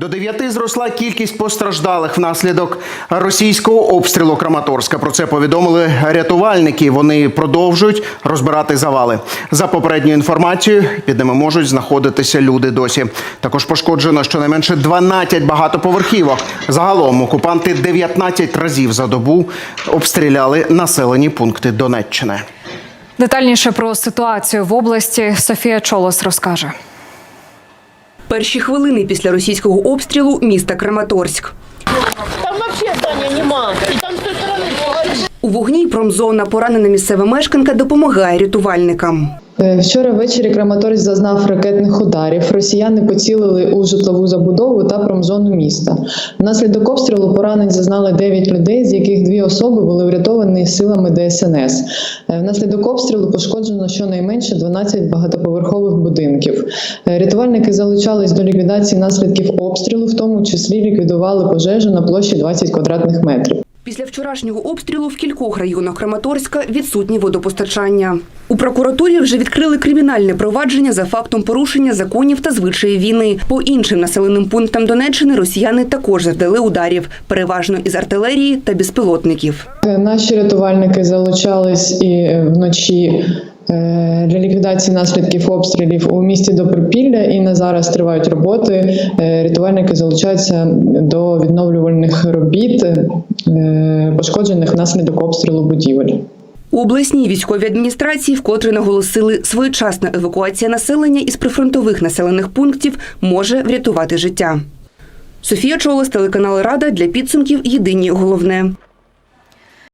До дев'яти зросла кількість постраждалих внаслідок російського обстрілу Краматорська. Про це повідомили рятувальники. Вони продовжують розбирати завали. За попередньою інформацією, під ними можуть знаходитися люди досі. Також пошкоджено щонайменше 12 багатоповерхівок. Загалом окупанти 19 разів за добу обстріляли населені пункти Донеччини. Детальніше про ситуацію в області Софія Чолос розкаже. Перші хвилини після російського обстрілу міста Краматорськ. Там взагалі нема. И там з сторони. У вогні промзона поранена місцева мешканка допомагає рятувальникам. Е, Вчора ввечері Краматорськ зазнав ракетних ударів. Росіяни поцілили у житлову забудову та промзону міста. Внаслідок обстрілу поранень зазнали 9 людей, з яких дві особи були врятовані силами ДСНС. Е, Внаслідок обстрілу пошкоджено щонайменше 12 багатоповерхових будинків. Е, Рятувальники залучались до ліквідації наслідків обстрілу, в тому числі ліквідували пожежу на площі 20 квадратних метрів. Після вчорашнього обстрілу в кількох районах Краматорська відсутні водопостачання. У прокуратурі вже відкрили кримінальне провадження за фактом порушення законів та звичаї війни. По іншим населеним пунктам Донеччини росіяни також завдали ударів, переважно із артилерії та безпілотників. Наші рятувальники залучались і вночі для ліквідації наслідків обстрілів у місті Добропілля. І на зараз тривають роботи. Е, Рятувальники залучаються до відновлювальних робіт, е, пошкоджених внаслідок обстрілу будівель. У обласній військовій адміністрації вкотре наголосили, своєчасна евакуація населення із прифронтових населених пунктів може врятувати життя. Софія Чолос, телеканал Рада для підсумків Єдині головне.